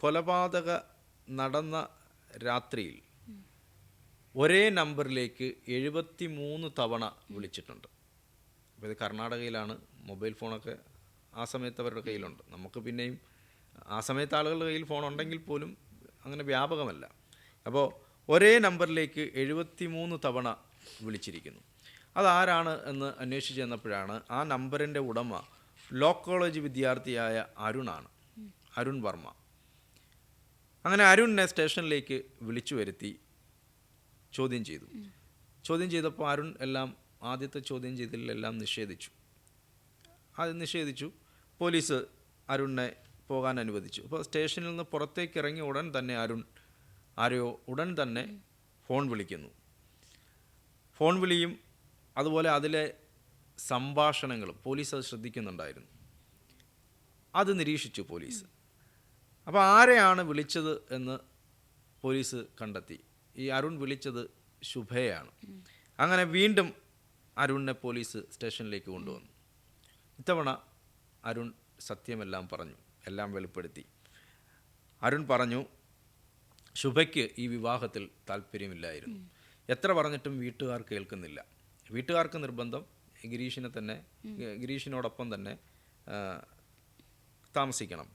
കൊലപാതക നടന്ന രാത്രിയിൽ ഒരേ നമ്പറിലേക്ക് എഴുപത്തി മൂന്ന് തവണ വിളിച്ചിട്ടുണ്ട്. അപ്പോൾ ഇത് കർണാടകയിലാണ്. മൊബൈൽ ഫോണൊക്കെ ആ സമയത്ത് അവരുടെ കയ്യിലുണ്ട്. നമുക്ക് പിന്നെയും ആ സമയത്ത് ആളുകളുടെ കയ്യിൽ ഫോൺ ഉണ്ടെങ്കിൽ പോലും അങ്ങനെ വ്യാപകമല്ല. അപ്പോൾ ഒരേ നമ്പറിലേക്ക് എഴുപത്തി മൂന്ന് തവണ വിളിച്ചിരിക്കുന്നു. അതാരാണ് എന്ന് അന്വേഷിച്ച് ചെന്നപ്പോഴാണ് ആ നമ്പറിന്റെ ഉടമ ലോ കോളേജ് വിദ്യാർത്ഥിയായ അരുണാണ്. അരുൺ വർമ്മ. അങ്ങനെ അരുണിനെ സ്റ്റേഷനിലേക്ക് വിളിച്ചു വരുത്തി ചോദ്യം ചെയ്തു. ചോദ്യം ചെയ്തപ്പോൾ അരുൺ എല്ലാം ആദ്യത്തെ ചോദ്യം ചെയ്തതിലെല്ലാം നിഷേധിച്ചു. അത് നിഷേധിച്ചു. പോലീസ് അരുണിനെ പോകാൻ അനുവദിച്ചു. അപ്പോൾ സ്റ്റേഷനിൽ നിന്ന് പുറത്തേക്ക് ഇറങ്ങിയ ഉടൻ തന്നെ അരുൺ ആരെയോ ഉടൻ തന്നെ ഫോൺ വിളിക്കുന്നു. ഫോൺ വിളിയും അതുപോലെ അതിലെ സംഭാഷണങ്ങളും പോലീസ് അത് ശ്രദ്ധിക്കുന്നുണ്ടായിരുന്നു. അത് നിരീക്ഷിച്ചു പോലീസ്. അപ്പോൾ ആരെയാണ് വിളിച്ചത് എന്ന് പോലീസ് കണ്ടെത്തി. ഈ അരുൺ വിളിച്ചത് ശുഭയാണ്. അങ്ങനെ വീണ്ടും അരുണിനെ പോലീസ് സ്റ്റേഷനിലേക്ക് കൊണ്ടുവന്നു. ഇത്തവണ അരുൺ സത്യമെല്ലാം പറഞ്ഞു എല്ലാം വെളിപ്പെടുത്തി. അരുൺ പറഞ്ഞു ശുഭയ്ക്ക് ഈ വിവാഹത്തിൽ താല്പര്യമില്ലായിരുന്നു. എത്ര പറഞ്ഞിട്ടും വീട്ടുകാർ കേൾക്കുന്നില്ല. വീട്ടുകാർക്ക് നിർബന്ധം ഗിരീഷിനെ തന്നെ ഗിരീഷിനോടൊപ്പം തന്നെ താമസിക്കണം.